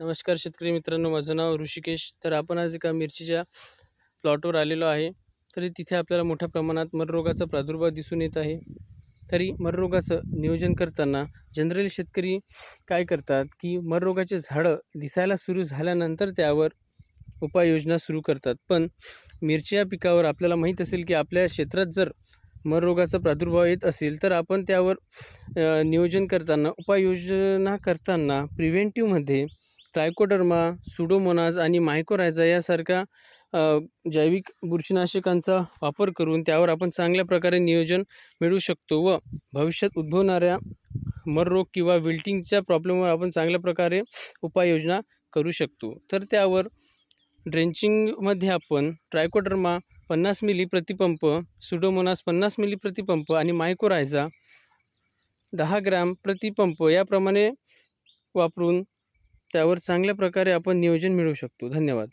नमस्कार शेतकरी मित्रांनो माझं नाव ऋषिकेश. तर आपण आज एका मिरचीच्या प्लॉटवर आलेलो आहे. तरी तिथे आपल्याला मोठ्या प्रमाणात मररोगाचा प्रादुर्भाव दिसून येत आहे. तरी मररोगाचं नियोजन करताना जनरली शेतकरी काय करतात की मररोगाचे झाडं दिसायला सुरू झाल्यानंतर त्यावर उपाययोजना सुरू करतात. पण मिरची या पिकावर आपल्याला माहीत असेल की आपल्या क्षेत्रात जर मररोगाचा प्रादुर्भाव येत असेल तर आपण त्यावर नियोजन करताना उपाययोजना करताना प्रिव्हेंटिव्हमध्ये ट्रायकोडर्मा सुडोमोनाज आणि मायकोरायझा यासारख्या जैविक बुरशीनाशकांचा वापर करून त्यावर आपण चांगल्या प्रकारे नियोजन मिळवू शकतो व भविष्यात उद्भवणाऱ्या मररोग किंवा विल्टिंगच्या प्रॉब्लेमवर आपण चांगल्या प्रकारे उपाययोजना करू शकतो. तर त्यावर ड्रेंचिंगमध्ये आपण ट्रायकोडर्मा पन्नास मिली प्रतिपंप सुडोमोनास पन्नास मिली प्रतिपंप आणि मायकोरायझा दहा ग्रॅम प्रतिपंप याप्रमाणे वापरून त्यावर चांगल्या प्रकारे आपण नियोजन मिळवू शकतो. धन्यवाद.